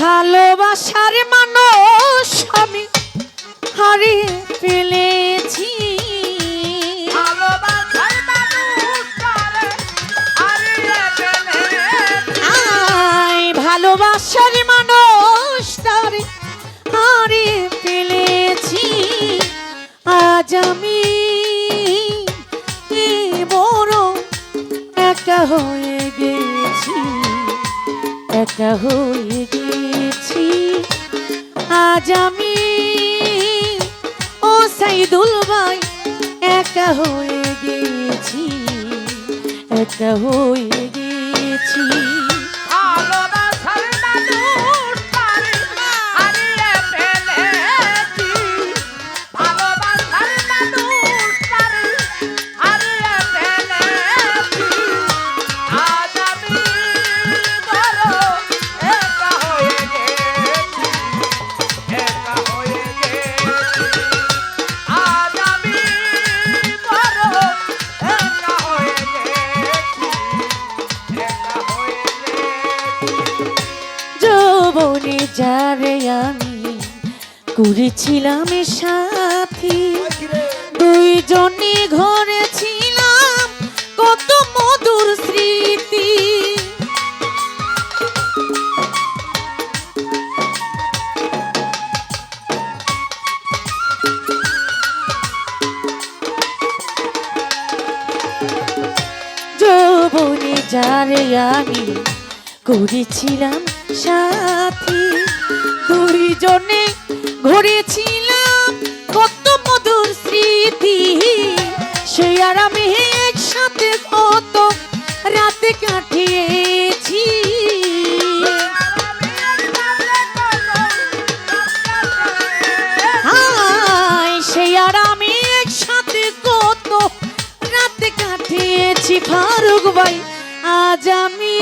ভালোবাসার মানুষ আমি হারিয়ে ফেলেছি। ভালোবাসার মানুষ তারে হারিয়ে ফেলেছি। আজ আমি বড় একা হয়ে গেছি। একা হয়ে গেছি আজ আমি ও সাইদুল ভাই একা হয়ে গেছি একা হয়ে গেছি যারে আমি করেছিলাম সাথী। দুইজনে ঘরে ছিলাম কত মধুর স্মৃতি। যারে আমি করেছিলাম দুইজনে ঘুরেছিলাম কত মধুর স্মৃতি। সে আর আমি একসাথে কত রাতে কাটিয়েছি। সে আর আমি একসাথে কত রাতে কাটিয়েছি। ফারুক ভাই, আজ আমি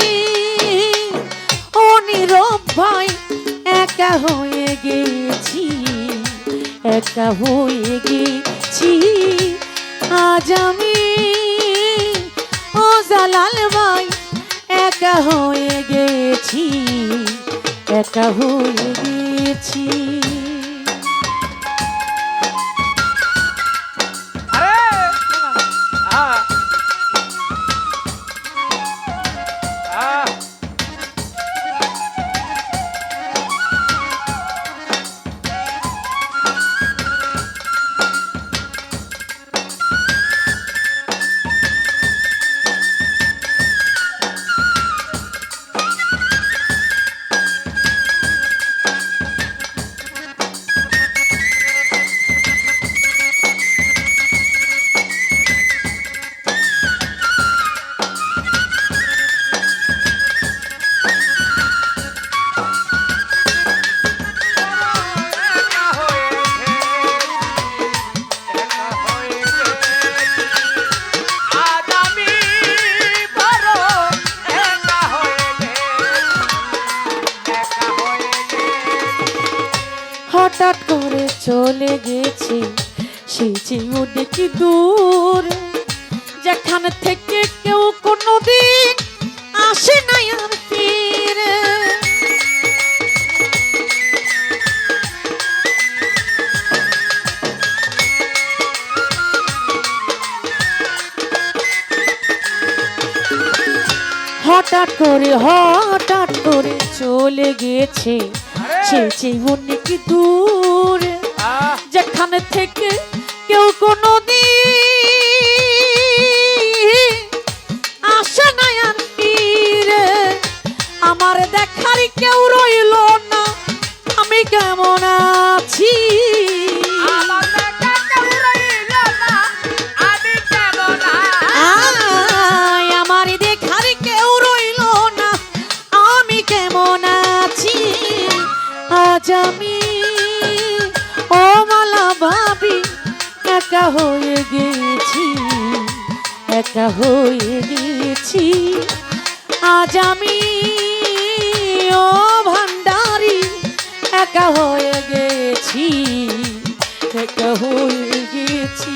অনিরব ভাই একা হয়ে গেছি। একা হয়ে গেছি। আজ আমি ও জালাল ভাই একা হয়ে গেছি একা হয়ে গেছি। হঠাৎ করে চলে গেছে। সে যে কি দূর, যেখান থেকে কেউ কোনোদিন আসে না আর ফিরে। হঠাৎ করে হঠাৎ করে চলে গেছে। সে অনেক দূর? যেখানে থেকে কেউ কোনো আসে না আর আমার দেখার কেউ রইল না। আমি কেমন আছি? আমার আজ আমি ও মালা ভাবি, একা হয়ে গেছি, একা হয়ে গেছি। আজ আমি ও ভান্ডারি, একা হয়ে গেছি, একা হয়ে গেছি।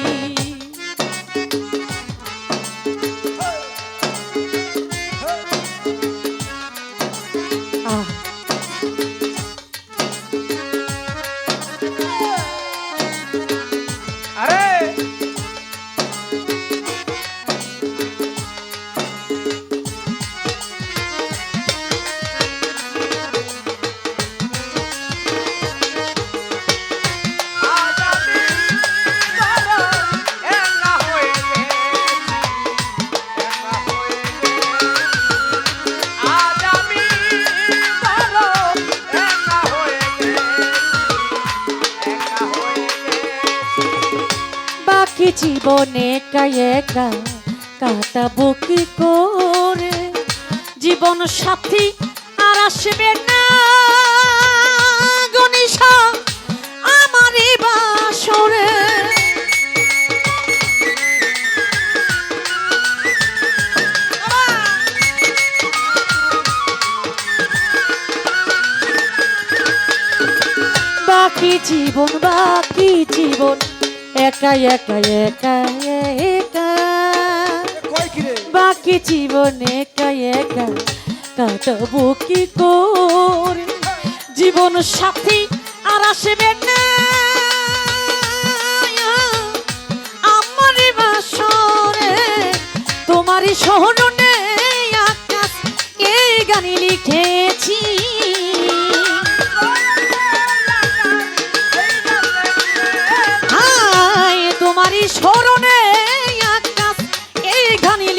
জীবনে একা একা, কাটাবো কি করে? জীবন সাথী আর আসবে না। গনিশা আমারই বাসরে। বাকি জীবন বাকি জীবন। একা একা একা একা। বাকি জীবন একা একা। কাটাবো কি করে? জীবন সাথী আর আসবে না।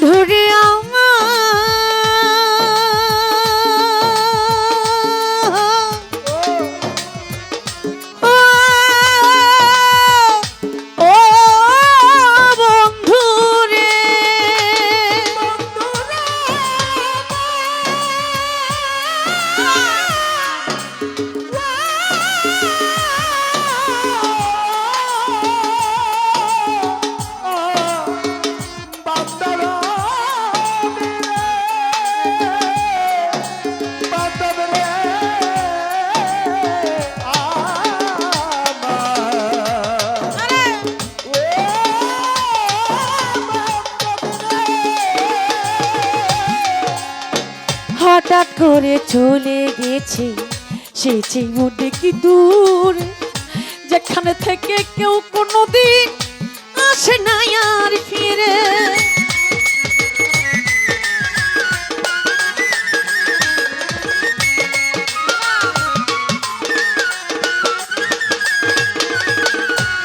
ধরে করে চলে গেছে। সে জীবনে কি দূর, যেখানে থেকে কেউ কোনোদিন আসে না আর ফিরে।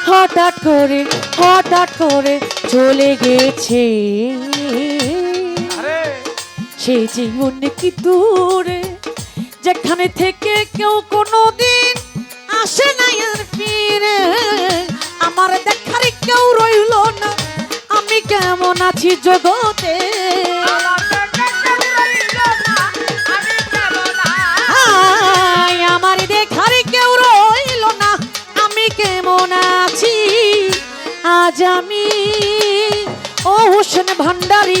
হঠাৎ করে হঠাৎ করে চলে গেছে। সে জীবন কি দূরে? যেখানে থেকে কেউ কোনোদিন আসে না আর ফিরে। আমার দেখার কেউ রইল না। আমি কেমন আছি জগতে? আমার? দেখার কেউ রইল না। আমি কেমন আছি? আজ আমি ও হোসেন ভান্ডারি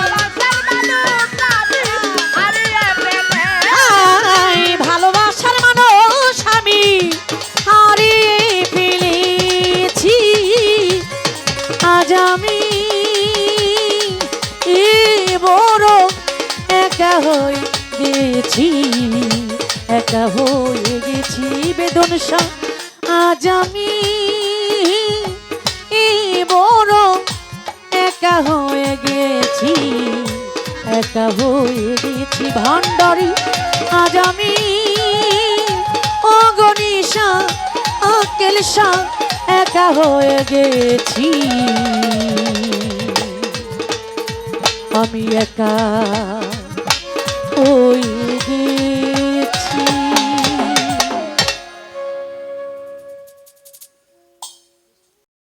হয়ে গেছি। একা হয়ে গেছি বেদনসা। আজ আমি বড় একা হয়ে গেছি। একা হয়ে গেছি ভান্ডারি। আজ আমি অগণিসা আকেলসা একা হয়ে গেছি। আমি একা হয়ে গেছি